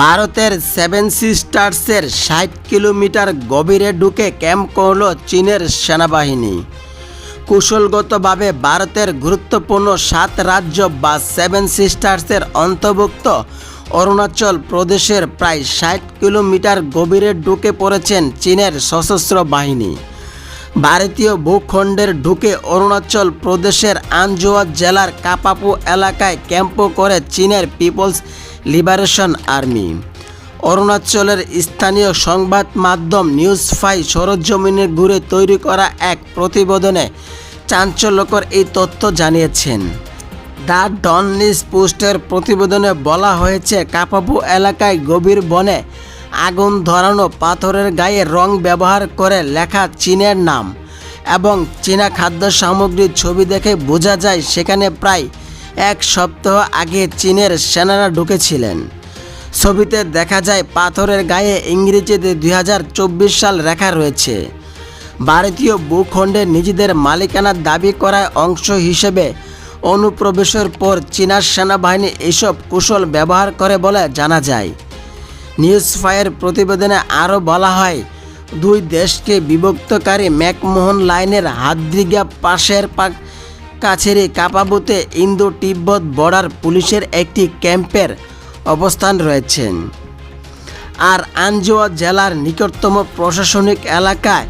ভারতের সেভেন সিস্টার্সের ষাট কিলোমিটার গভীরে ঢুকে ক্যাম্প করল চীনের সেনাবাহিনী। কৌশলগতভাবে ভারতের গুরুত্বপূর্ণ সাত রাজ্য বা সেভেন সিস্টার্সের অন্তর্ভুক্ত অরুণাচল প্রদেশের প্রায় ষাট কিলোমিটার গভীরে ঢুকে পড়েছেন চীনের সশস্ত্র বাহিনী। ভারতীয় ভূখণ্ডের ঢুকে অরুণাচল প্রদেশের আনজোয়া জেলার কাপাপু এলাকায় ক্যাম্প করে চীনের পিপলস লিবারেশন আর্মি। অরুণাচলের স্থানীয় সংবাদ মাধ্যম নিউজ ফাই সরজমিনে ঘুরে তৈরি করা এক প্রতিবেদনে চাঞ্চল্যকর এই তথ্য জানিয়েছেন। দ্য ডনলিস পোস্টের প্রতিবেদনে বলা হয়েছে, কাপাপু এলাকায় গভীর বনে আগুন ধরানো পাথরের গায়ে রং ব্যবহার করে লেখা চীনের নাম এবং চীনা খাদ্য সামগ্রীর ছবি দেখে বোঝা যায় সেখানে প্রায় এক সপ্তাহ আগে চীনের সেনারা ঢুকেছিলেন। ছবিতে দেখা যায় পাথরের গায়ে ইংরেজিতে দুই হাজার চব্বিশ সাল রেখা রয়েছে। ভারতীয় ভূখণ্ডে নিজেদের মালিকানার দাবি করার অংশ হিসেবে অনুপ্রবেশের পর চীনা সেনাবাহিনী এসব কুশল ব্যবহার করে বলে জানা যায়। নিউজ ফায়ার প্রতিবেদনে আরও বলা হয়, দুই দেশকে বিভক্তকারী ম্যাকমোহন লাইনের হাদ্রিগা পাশের পাক কাছেরই কাপাবুতে ইন্দো তিব্বত বর্ডার পুলিশের একটি ক্যাম্পের অবস্থান রয়েছেন আর আনজোয়া জেলার নিকটতম প্রশাসনিক এলাকায়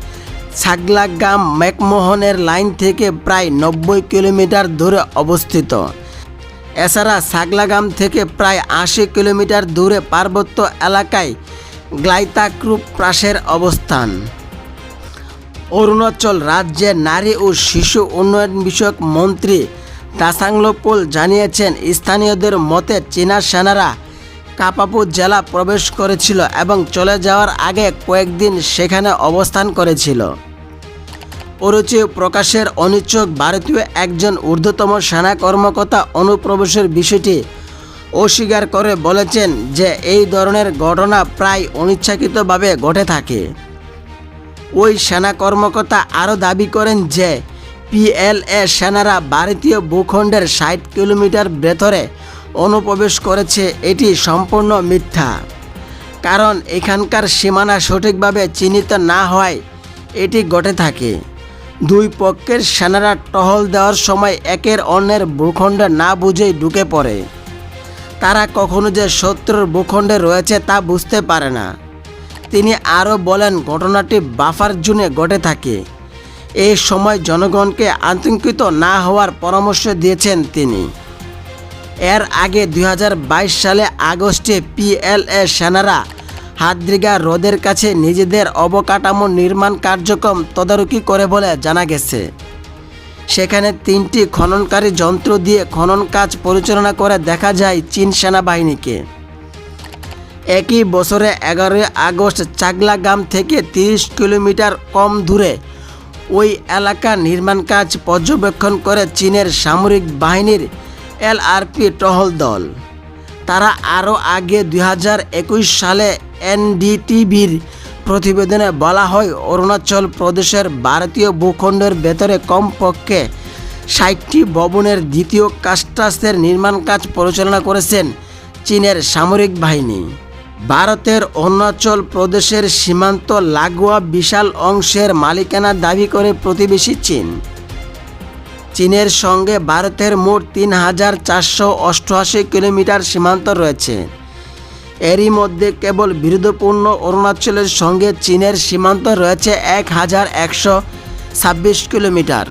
ছাগলাগাম ম্যাকমোহনের লাইন থেকে প্রায় নব্বই কিলোমিটার দূরে অবস্থিত। এছাড়া সাগলাগাম থেকে প্রায় আশি কিলোমিটার দূরে পার্বত্য এলাকায় গ্লাইতাক্রুপ প্রাসের অবস্থান। অরুণাচল রাজ্যের নারী ও শিশু উন্নয়ন বিষয়ক মন্ত্রী দাসাংলোপোল জানিয়েছেন, স্থানীয়দের মতে চীনা সেনারা কাপাপু জেলা প্রবেশ করেছিল এবং চলে যাওয়ার আগে কয়েকদিন সেখানে অবস্থান করেছিল। পরিচয় প্রকাশের অনিচ্ছুক ভারতীয় একজন ঊর্ধ্বতম সেনা কর্মকর্তা অনুপ্রবেশের বিষয়টি অস্বীকার করে বলেছেন যে এই ধরনের ঘটনা প্রায় অনিচ্ছাকৃতভাবে ঘটে থাকে। ওই সেনা কর্মকর্তা আরও দাবি করেন যে পিএলএ সেনারা ভারতীয় ভূখণ্ডের ষাট কিলোমিটার ভেতরে অনুপ্রবেশ করেছে, এটি সম্পূর্ণ মিথ্যা। কারণ এখানকার সীমানা সঠিকভাবে চিহ্নিত না হওয়ায় এটি ঘটে থাকে। দুই পক্ষের সেনারা টহল দেওয়ার সময় একের অন্যের ভূখণ্ডে না বুঝেই ঢুকে পড়ে। তারা কখনো যে শত্রুর ভূখণ্ডে রয়েছে তা বুঝতে পারে না। তিনি আরও বলেন, ঘটনাটি বাফার জুনে ঘটে থাকে। এই সময় জনগণকে আতঙ্কিত না হওয়ার পরামর্শ দিয়েছেন তিনি। এর আগে দু হাজার বাইশ সালে আগস্টে পিএলএ সেনারা হাদ্রিগা হ্রদের কাছে নিজেদের অবকাঠামো নির্মাণ কার্যক্রম তদারকি করে বলে জানা গেছে। সেখানে তিনটি খননকারী যন্ত্র দিয়ে খনন কাজ পরিচালনা করে দেখা যায় চীন সেনাবাহিনীকে। একই বছরে এগারোই আগস্ট চাগলাগাম থেকে তিরিশ কিলোমিটার কম দূরে ওই এলাকার নির্মাণ কাজ পর্যবেক্ষণ করে চীনের সামরিক বাহিনীর এলআরপি টহল দল। তারা আরও আগে দুই হাজার একুশ সালে এনডিটিভির প্রতিবেদনে বলা হয়, অরুণাচল প্রদেশের ভারতীয় ভূখণ্ডের ভেতরে কমপক্ষে ষাটটি ভবনের দ্বিতীয় কাস্টাসের নির্মাণ কাজ পরিচালনা করেছেন চীনের সামরিক বাহিনী। ভারতের অরুণাচল প্রদেশের সীমান্ত লাগোয়া বিশাল অংশের মালিকানা দাবি করে প্রতিবেশী চীন। চীনের সঙ্গে ভারতের মোট তিন হাজার চারশো অষ্টআশি কিলোমিটার সীমান্ত রয়েছে। এরই মধ্যে কেবল বিরোধপূর্ণ অরুণাচলের সঙ্গে চীনের সীমান্ত রয়েছে এক হাজার একশো ছাব্বিশ কিলোমিটার।